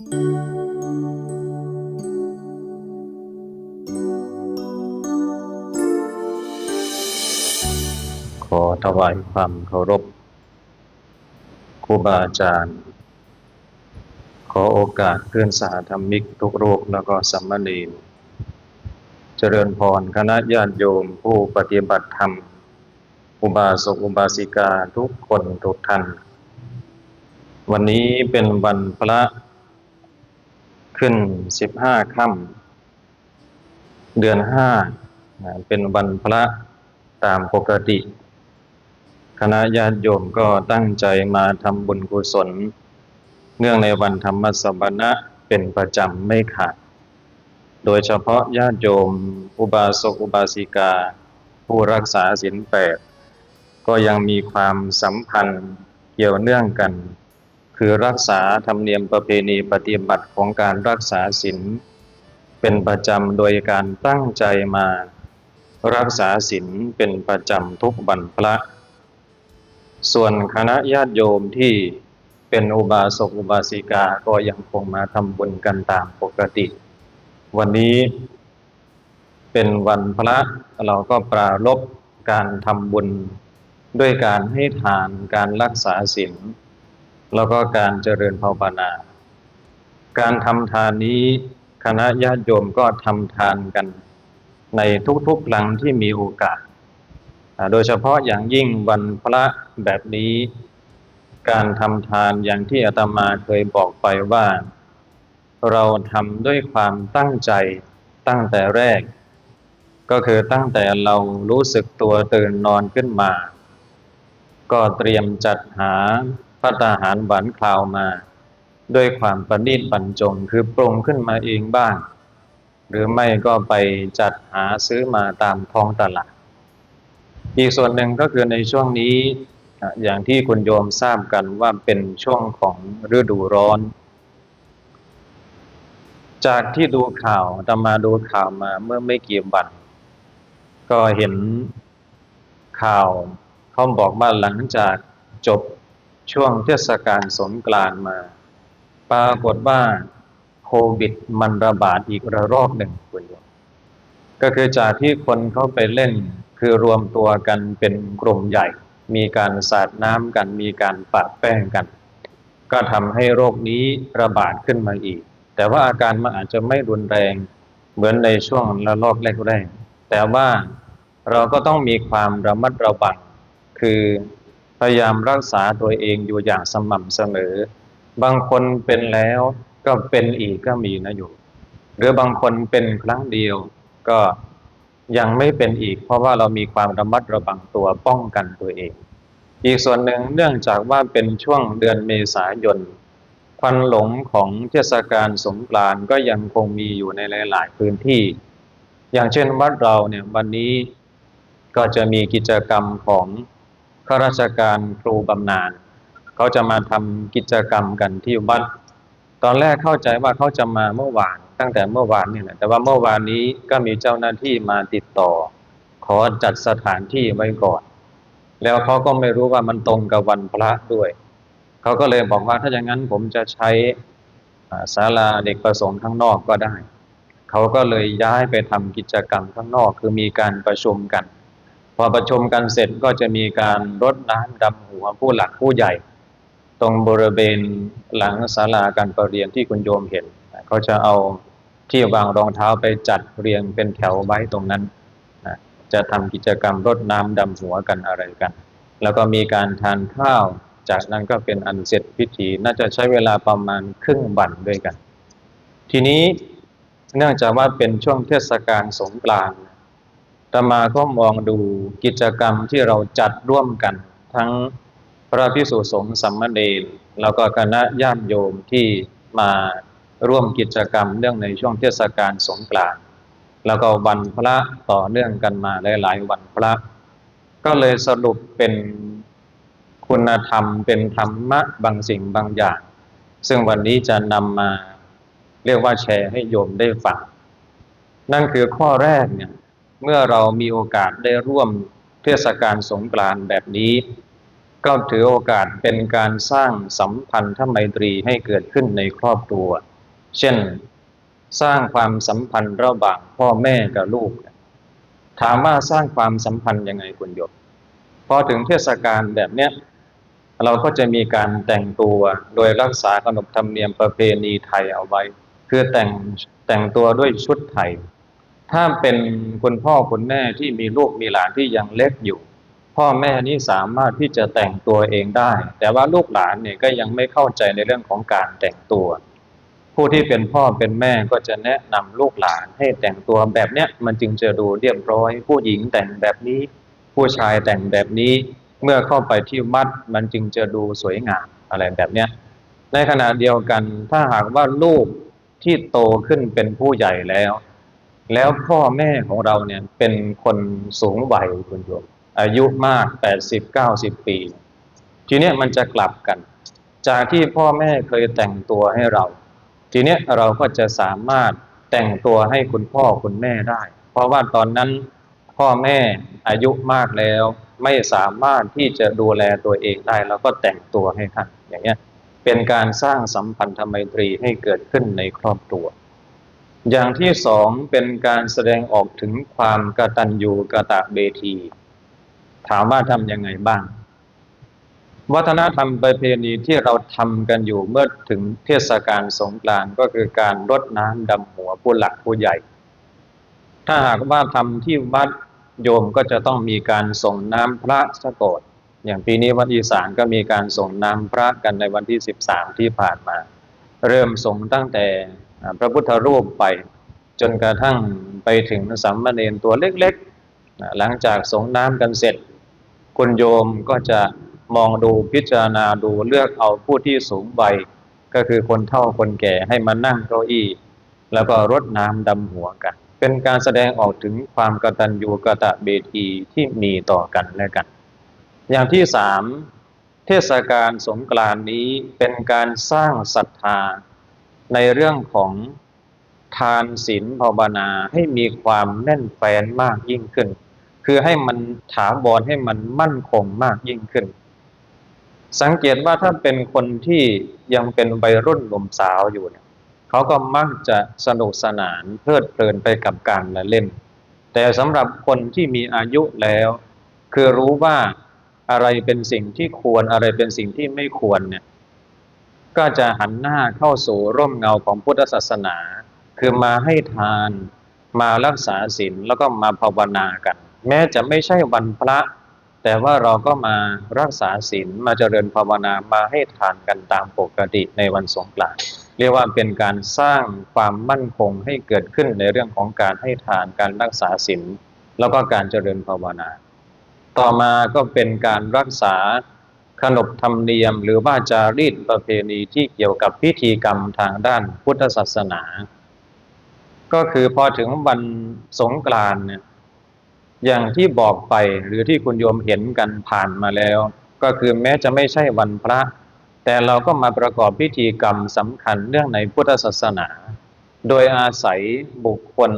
ขอถวายความเคารพครูบาอาจารย์ ขอโอกาสเพื่อนสาธรรมิกทุกรูปแล้วก็สัมมานีนเจริญพรคณะญาติโยมผู้ปฏิบัติธรรม อุบาสกอุบาสิกาทุกคนทุกท่าน วันนี้เป็นวันพระ ขึ้นสิบห้าค่ำเดือนห้านะเป็นวันพระตามปกติ คณะญาติโยมก็ตั้งใจมาทำบุญกุศล เนื่องในวันธรรมสวนะเป็นประจำไม่ขาด โดยเฉพาะญาติโยมอุบาสกอุบาสิกา ผู้รักษาศีลแปดก็ยังมีความสัมพันธ์เกี่ยวเนื่องกัน คือรักษาธรรมเนียมประเพณีปฏิบัติของการรักษาศีลเป็นประจำโดยการตั้งใจมารักษาศีลเป็นประจำทุกวันพระ ส่วนคณะญาติโยมที่เป็นอุบาสกอุบาสิกาก็ยังคงมาทำบุญกันตามปกติ วันนี้เป็นวันพระเราก็ปรารบการทำบุญด้วยการให้ทานการรักษาศีล แล้วก็การเจริญภาวนา การทำทานนี้คณะญาติโยมก็ทำทานกันในทุกๆครั้งที่มีโอกาส โดยเฉพาะอย่างยิ่งวันพระแบบนี้ การทำทานอย่างที่อาตมาเคยบอกไปว่า เราทำด้วยความตั้งใจตั้งแต่แรก ก็คือตั้งแต่เรารู้สึกตัวตื่นนอนขึ้นมา ก็เตรียมจัดหา พัตาหารหวานคลาวมา ด้วยความประณีตบรรจงคือปรุงขึ้นมาเองบ้าง หรือไม่ก็ไปจัดหาซื้อมาตามท้องตลาด อีกส่วนหนึ่งก็คือในช่วงนี้อย่างที่คุณโยมทราบกันว่าเป็นช่วงของฤดูร้อน จากที่ดูข่าวตมาดูข่าวมาเมื่อไม่กี่วันก็เห็นข่าวเขาบอกว่าหลังจากจบ ช่วงเทศกาลสงกรานต์มา ปรากฏว่าโควิดมันระบาดอีกระลอกหนึ่งคุณโยมก็คือจากที่คนเขาไปเล่นคือรวมตัวกันเป็นกลุ่มใหญ่ มีการสาดน้ำกัน มีการปะแป้งกัน ก็ทำให้โรคนี้ระบาดขึ้นมาอีก แต่ว่าอาการมันอาจจะไม่รุนแรงเหมือนในช่วงระลอกแรกๆแต่ว่าเราก็ต้องมีความระมัดระวัง คือ พยายามรักษาตัวเองอยู่อย่างสม่ำเสมอ บางคนเป็นแล้วก็เป็นอีกก็มีนะอยู่ หรือบางคนเป็นครั้งเดียวก็ยังไม่เป็นอีก เพราะว่าเรามีความระมัดระวังตัวป้องกันตัวเอง อีกส่วนหนึ่งเนื่องจากว่าเป็นช่วงเดือนเมษายนควันหลงของเทศกาลสงกรานต์ก็ยังคงมีอยู่ในหลาย ๆ พื้นที่ อย่างเช่นวัดเราเนี่ยวันนี้ก็จะมีกิจกรรมของ ข้าราชการครูบำนาญเขาจะมาทำกิจกรรมกันที่วัด ตอนแรกเข้าใจว่าเขาจะมาเมื่อวาน ตั้งแต่เมื่อวานนี่แหละแต่ว่าเมื่อวานนี้ก็มีเจ้าหน้าที่มาติดต่อ ขอจัดสถานที่ไว้ก่อน แล้วเขาก็ไม่รู้ว่ามันตรงกับวันพระด้วยเขาก็เลยบอกว่าถ้าอย่างนั้นผมจะใช้ศาลาเด็กประสงค์ข้างนอกก็ได้ เขาก็เลยย้ายไปทำกิจกรรมข้างนอก คือมีการประชุมกัน พอประชุมกันเสร็จก็จะมีการรดน้ำดำหัวผู้หลักผู้ใหญ่ ตรงบริเวณหลังศาลาการประเรียนที่คุณโยมเห็นเขาจะเอาที่วางรองเท้าไปจัดเรียงเป็นแถวไว้ตรงนั้น จะทำกิจกรรมรดน้ำดำหัวกันอะไรกัน แล้วก็มีการทานข้าว จากนั้นก็เป็นอันเสร็จพิธี น่าจะใช้เวลาประมาณครึ่งวันด้วยกัน ทีนี้เนื่องจากว่าเป็นช่วงเทศกาลสงกรานต์ ตมาก็มองดูกิจกรรมที่เราจัดร่วมกัน ทั้งพระพิสุสงฆ์สัมมาเดนแล้วก็คณะญาติโยมที่มาร่วมกิจกรรมเรื่องในช่วงเทศกาลสงกรานต์แล้วก็วันพระต่อเนื่องกันมาหลายๆวันพระ ก็เลยสรุปเป็นคุณธรรมเป็นธรรมะบางสิ่งบางอย่าง ซึ่งวันนี้จะนำมาเรียกว่าแชร์ให้โยมได้ฟัง นั่นคือข้อแรกเนี่ย เมื่อเรามีโอกาสได้ร่วมเทศกาลสงกรานต์แบบนี้ ก็ถือโอกาสเป็นการสร้างสัมพันธไมตรีให้เกิดขึ้นในครอบครัว เช่น สร้างความสัมพันธ์ระหว่างพ่อแม่กับลูก ถามว่าสร้างความสัมพันธ์ยังไงคุณโยมพอถึงเทศกาลแบบเนี้ยเราก็จะมีการแต่งตัวโดยรักษาขนบธรรมเนียมประเพณีไทยเอาไว้ คือแต่งแต่งตัวด้วยชุดไทย ถ้าเป็นคุณพ่อคุณแม่ที่มีลูกมีหลานที่ยังเล็กอยู่ พ่อแม่นี้สามารถที่จะแต่งตัวเองได้ แต่ว่าลูกหลานเนี่ยก็ยังไม่เข้าใจในเรื่องของการแต่งตัว ผู้ที่เป็นพ่อเป็นแม่ก็จะแนะนำลูกหลานให้แต่งตัวแบบเนี้ยมันจึงจะดูเรียบร้อย ผู้หญิงแต่งแบบนี้ ผู้ชายแต่งแบบนี้ เมื่อเข้าไปที่วัดมันจึงจะดูสวยงามอะไรแบบเนี้ยในขณะเดียวกันถ้าหากว่าลูกที่โตขึ้นเป็นผู้ใหญ่แล้ว แล้วพ่อแม่ของเราเนี่ยเป็นคนสูงวัยคุณโยมอายุมากแปดสิบเก้าสิบปี ทีเนี้ยมันจะกลับกัน จากที่พ่อแม่เคยแต่งตัวให้เรา ทีเนี้ยเราก็จะสามารถแต่งตัวให้คุณพ่อคุณแม่ได้ เพราะว่าตอนนั้นพ่อแม่อายุมากแล้ว ไม่สามารถที่จะดูแลตัวเองได้แล้วก็แต่งตัวให้ท่านอย่างเงี้ยเป็นการสร้างสัมพันธไมตรีให้เกิดขึ้นในครอบครัว อย่างที่สองเป็นการแสดงออกถึงความกตัญญูกะตะเบที ถามว่าทำยังไงบ้าง วัฒนธรรมประเพณีที่เราทำกันอยู่เมื่อถึงเทศกาลสงกรานต์ก็คือการรดน้ำดำหัวผู้หลักผู้ใหญ่ ถ้าหากว่าทำที่วัดโยมก็จะต้องมีการส่งน้ำพระสะกดอย่างปีนี้วัดอีสานก็มีการส่งน้ำพระกันในวันที่สิบสามที่ผ่านมา เริ่มส่งตั้งแต่ พระพุทธรูปไป จนกระทั่งไปถึงสัมมาเนนตัวเล็กๆ หลังจากสงน้ำกันเสร็จ คุณโยมก็จะมองดูพิจารณาดูเลือกเอาผู้ที่สูงใบก็คือคนเฒ่าคนแก่ให้มานั่งเก้าอี้ แล้วก็รดน้ำดำหัวกัน เป็นการแสดงออกถึงความกตัญญูกตะเบทีที่มีต่อกันและกัน อย่างที่สามเทศกาลสงกรานนี้เป็นการสร้างศรัทธา ในเรื่องของทานศีลภาวนาให้มีความแน่นแฟ้นมากยิ่งขึ้น คือให้มันถาวรให้มันมั่นคงมากยิ่งขึ้น สังเกตว่าถ้าเป็นคนที่ยังเป็นวัยรุ่นหนุ่มสาวอยู่เนี่ยเขาก็มักจะสนุกสนานเพลิดเพลินไปกับการละเล่น แต่สำหรับคนที่มีอายุแล้ว คือรู้ว่าอะไรเป็นสิ่งที่ควรอะไรเป็นสิ่งที่ไม่ควรเนี่ย ก็จะหันหน้าเข้าสู่ร่มเงาของพุทธศาสนา คือมาให้ทานมารักษาศีลแล้วก็มาภาวนากัน แม้จะไม่ใช่วันพระ แต่ว่าเราก็มารักษาศีลมาเจริญภาวนามาให้ทานกันตามปกติในวันสงกรานต์เรียกว่าเป็นการสร้างความมั่นคงให้เกิดขึ้นในเรื่องของการให้ทานการรักษาศีลแล้วก็การเจริญภาวนา ต่อมาก็เป็นการรักษา ขนบธรรมเนียม หรือว่าจารีตประเพณีที่เกี่ยวกับพิธีกรรมทางด้านพุทธศาสนา ก็คือพอถึงวันสงกรานต์เนี่ยอย่างที่บอกไปหรือที่คุณโยมเห็นกันผ่านมาแล้ว ก็คือแม้จะไม่ใช่วันพระ แต่เราก็มาประกอบพิธีกรรมสำคัญเรื่องในพุทธศาสนา โดยอาศัยบุคคล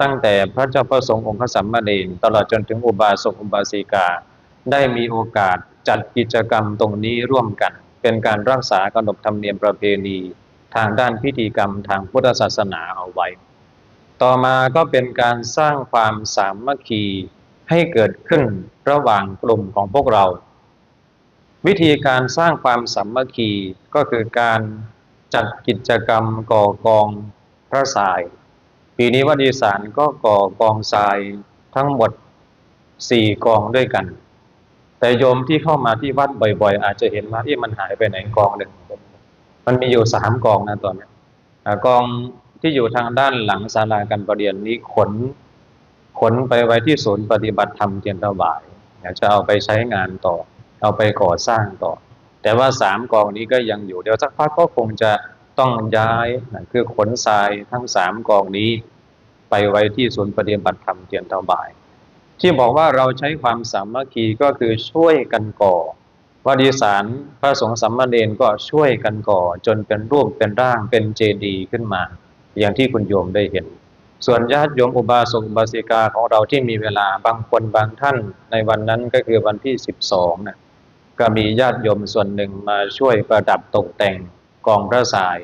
ตั้งแต่พระเจ้าประสงค์องค์พระสัมมาเนตลอดจนถึงอุบาสกอุบาสิกา ได้มีโอกาส จัดกิจกรรมตรงนี้ร่วมกัน เป็นการรักษาขนบธรรมเนียมประเพณี ทางด้านพิธีกรรมทางพุทธศาสนาเอาไว้ ต่อมาก็เป็นการสร้างความสามัคคีให้เกิดขึ้นระหว่างกลุ่มของพวกเรา วิธีการสร้างความสามัคคีก็คือการจัดกิจกรรมก่อกองพระสาย ปีนี้วัดอีสานก็ก่อกองทรายทั้งหมดสี่กองด้วยกัน แต่โยมที่เข้ามาที่วัดบ่อย ๆ อาจจะเห็นว่าที่มันหายไปไหนกองหนึ่งมันมีอยู่สามกองนะตอนนี้กองที่อยู่ทางด้านหลังศาลาการประเรียนนี้ขนขนไปไว้ที่ศูนย์ปฏิบัติธรรมเทียนตะวายอยากจะเอาไปใช้งานต่อ เอาไปก่อสร้างต่อ แต่ว่าสามกองนี้ก็ยังอยู่เดี๋ยวสักพักก็คงจะต้องย้ายนะคือขนทรายทั้งสามกองนี้ ไปไว้ที่ศูนย์ปฏิบัติธรรมเทียนเตาบ่าย ที่บอกว่าเราใช้ความสามัคคีก็คือช่วยกันก่อวัดีสารพระสงฆ์สัมมาเนนก็ช่วยกันก่อจนเป็นรูปเป็นร่างเป็นเจดีย์ขึ้นมา อย่างที่คุณโยมได้เห็น ส่วนญาติโยมอุบาสกอุบาสิกาของเราที่มีเวลาบางคนบางท่านในวันนั้นก็คือวันที่สิบสองนะก็มีญาติโยมส่วนหนึ่งมาช่วยประดับตกแต่งกองพระสาย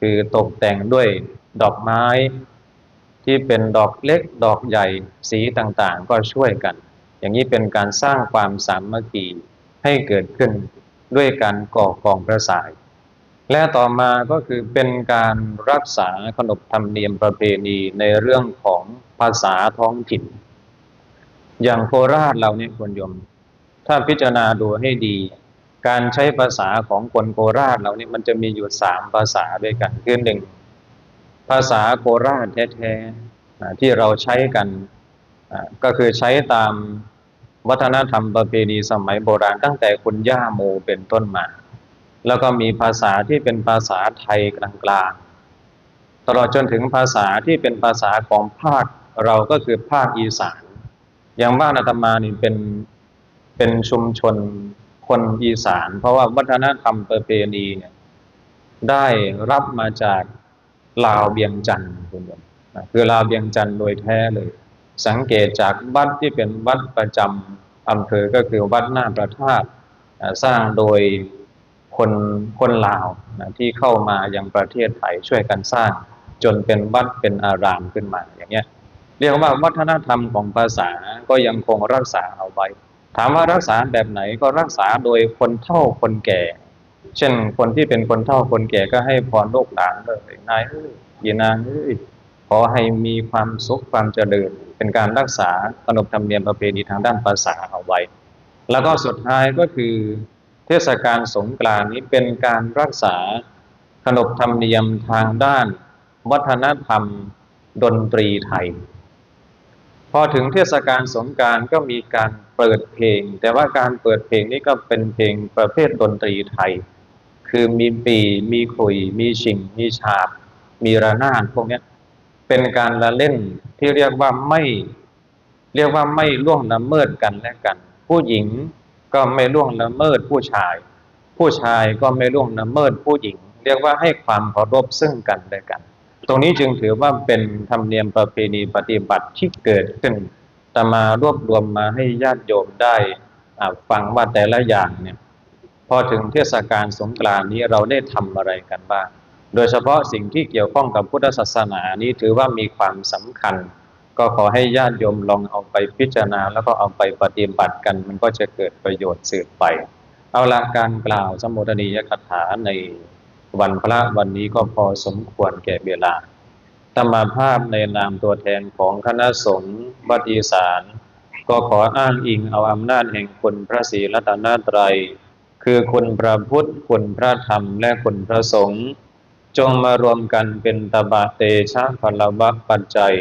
คือตกแต่งด้วยดอกไม้ ที่เป็นดอกเล็กดอกใหญ่สีต่างๆ ก็ช่วยกัน อย่างนี้เป็นการสร้างความสามัคคีให้เกิดขึ้นด้วยการก่อกองพระสาย และต่อมาก็คือเป็นการรักษาขนบธรรมเนียมประเพณีในเรื่องของภาษาท้องถิ่น อย่างโคราชเราเนี่ยคุณยม ถ้าพิจารณาดูให้ดี การใช้ภาษาของคนโคราชเราเนี่ยมันจะมีอยู่สามภาษาด้วยกันคือหนึ่ง ภาษาโคราชแท้ๆที่เราใช้กันก็คือใช้ตามวัฒนธรรมประเพณีสมัยโบราณตั้งแต่คุณย่าโมเป็นต้นมา แล้วก็มีภาษาที่เป็นภาษาไทยกลางๆ ตลอดจนถึงภาษาที่เป็นภาษาของภาคเราก็คือภาคอีสาน อย่างบ้านอาตมานี่เป็นเป็นชุมชนคนอีสาน เพราะว่าวัฒนธรรมประเพณีเนี่ยได้รับมาจาก ลาวเบียงจันทร์คุณผู้ชมคือลาวเบียงจันทร์โดยแท้เลย สังเกตจากวัดที่เป็นวัดประจำอำเภอก็คือวัดหน้าประทาตสร้างโดยคนคนลาวนะที่เข้ามายังประเทศไทยช่วยกันสร้าง จนเป็นวัดเป็นอารามขึ้นมาอย่างเงี้ยเรียกว่าวัฒนธรรมของภาษาก็ยังคงรักษาเอาไว้ ถามว่ารักษาแบบไหนก็รักษาโดยคนเฒ่าคนแก่ เช่นคนที่เป็นคนเฒ่าคนแก่ก็ให้พรลูกหลานเลยนายเอ้ยยีนางเอ้ยขอให้มีความสุขความเจริญ เป็นการรักษาขนบธรรมเนียมประเพณีทางด้านภาษาเอาไว้ แล้วก็สุดท้ายก็คือ เทศกาลสงกรานต์นี้เป็นการรักษาขนบธรรมเนียมทางด้าน วัฒนธรรมดนตรีไทย พอถึงเทศกาลสงการก็มีการเปิดเพลง แต่ว่าการเปิดเพลงนี้ก็เป็นเพลงประเภทดนตรีไทย คือมีปีมีขุย มีชิง มีฉาบ มีระนาดพวกนี้เป็นการละเล่นที่เรียกว่าไม่ เรียกว่าไม่ล่วงละเมิดกันและกัน ผู้หญิงก็ไม่ล่วงละเมิดผู้ชาย ผู้ชายก็ไม่ล่วงละเมิดผู้หญิง เรียกว่าให้ความเคารพซึ่งกันและกัน ตรงนี้จึงถือว่าเป็นธรรมเนียมประเพณีปฏิบัติที่เกิดขึ้นแต่มารวบรวมมาให้ญาติโยมได้ฟังว่าแต่ละอย่างเนี่ย พอถึงเทศกาลสงกรานต์นี้เราได้ทำอะไรกันบ้าง โดยเฉพาะสิ่งที่เกี่ยวข้องกับพุทธศาสนานี้ถือว่ามีความสำคัญ ก็ขอให้ญาติโยมลองเอาไปพิจารณา แล้วก็เอาไปปฏิบัติกัน มันก็จะเกิดประโยชน์สืบไป เอาละการกล่าวสมุทนียคถาในวันพระวันนี้ก็พอสมควรแก่เวลาธรรมภาพในนามตัวแทนของคณะสงฆ์วัดอีสาน ก็ขออ้างอิงเอาอำนาจแห่งคุณพระศรีรัตนตรัย คือคุณพระพุทธ คุณพระธรรม และคุณพระสงฆ์จงมารวมกันเป็นตบะเตชะพลวัคปัจจัย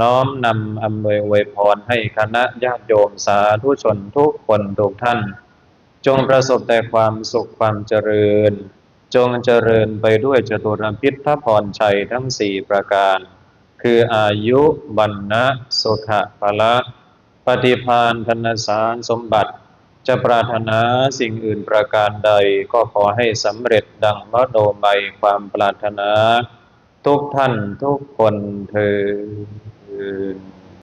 น้อมนำอำนวยอวยพรให้คณะญาติโยมสาธุชนทุกคนทุกท่าน จงประสบแต่ความสุขความเจริญ จงเจริญไปด้วยจตุรพิษพระพรชัยทั้งสี่ประการ คืออายุวันนะสุขะพละ ปฏิพานธนสารสมบัติ จะปรารถนาสิ่งอื่นประการใดก็ขอให้สำเร็จดังมโนมัยความปรารถนา ทุกท่านทุกคนเธอ